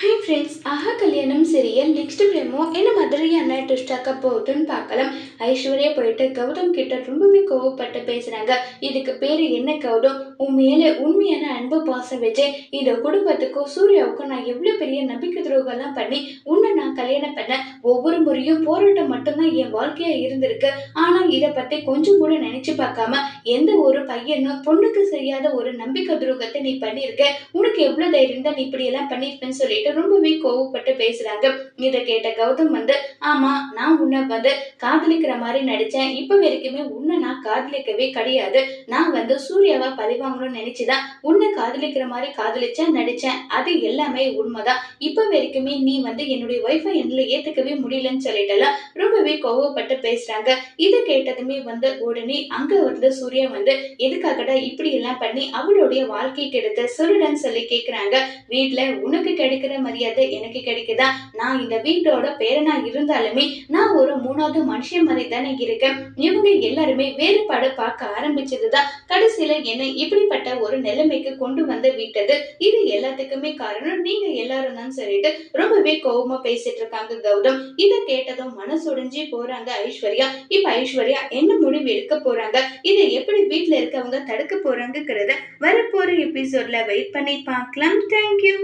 Hi friends ஆஹா கல்யாணம் serial next பிரேமோ என்ன மாதிரியான ட்விஸ்டாக்க போகுதுன்னு பார்க்கலாம். ஐஸ்வர்யா போயிட்டு கௌதம் கிட்ட ரொம்பவே கோவப்பட்டு பேசுறாங்க. இதுக்கு பேர் என்ன கௌதம்? உன் மேலே உண்மையான அன்பு பாசம் வச்சு இந்த குடும்பத்துக்கும் சூர்யாவுக்கும் நான் எவ்வளோ பெரிய நம்பிக்கை துரோகம்லாம் பண்ணி கல்யாணம் பண்ண ஒவ்வொரு முறையும் போராட்டம் மட்டும்தான் என் வாழ்க்கையா இருந்திருக்கு. ஆனா இதை பத்தி கொஞ்சம் கூட நினைச்சு பார்க்காம எந்த ஒரு பையனும் பொண்ணுக்கு செய்யாத ஒரு நம்பிக்கை துரோகத்தை நீ பண்ணியிருக்க? உனக்கு எவ்வளவு தைரியம் தான் நீ இப்படி எல்லாம் பண்ணிருப்பேன்னு சொல்லிட்டு ரொம்பவே கோவப்பட்டு பேசுறாங்க. இதை கேட்ட கௌதம் வந்து ஆமா நான் உன்னை வந்து காதலிக்கிற மாதிரி நடிச்சேன். இப்ப வரைக்குமே உன்னை நான் காதலிக்கவே கிடையாது. நான் வந்து சூர்யாவா பதிவாங்கணும்னு நினைச்சுதான் உன்னை காதலிக்கிற மாதிரி காதலிச்சேன் நடிச்சேன். அது எல்லாமே உண்மைதான். இப்ப வரைக்குமே நீ வந்து என்னுடைய ஒய்ஃப் என்னால ஏத்துக்கவே முடியலன்னு சொல்லிட்டு ரொம்பவே கோவப்பட்டு பேசுறாங்க. இதை கேட்டதுமே வந்து உடனே அங்க வந்து சூர்யா வந்து எதுக்காகடா இப்படி எல்லாம் பண்ணி அவளுடைய வாழ்க்கை கெடுத்த சொல்லுடன்னு சொல்லி கேக்குறாங்க. வீட்டுல உனக்கு கிடைக்கிற மரியாதை எனக்கு கிடைக்குதா? நான் இந்த வீட்டோட பேரனா இருந்தாலுமே நான் ஒரு மூணாவது மனுஷன் மாதிரி தானே இருக்கேன். இவங்க எல்லாருமே வேறுபாடு பார்க்க ஆரம்பிச்சதுதான். கடைசியில என்னை இப்படிப்பட்ட ஒரு நிலைமைக்கு கொண்டு வந்து விட்டது. இது எல்லாத்துக்குமே காரணம் நீங்க எல்லாரும் தான் சொல்லிட்டு ரொம்பவே கோவமா பேசிட்டு இருக்காங்க கௌதம். இதை கேட்டதும் மனசுடன் மனசுடைஞ்சு போறாங்க ஐஸ்வர்யா. இப்ப ஐஸ்வர்யா என்ன முடிவு எடுக்க போறாங்க? இதை எப்படி வீட்ல இருக்கவங்க தடுக்க போறாங்கிறத வரப்போற எபிசோட்ல வெயிட் பண்ணி பார்க்கலாம். தேங்க்யூ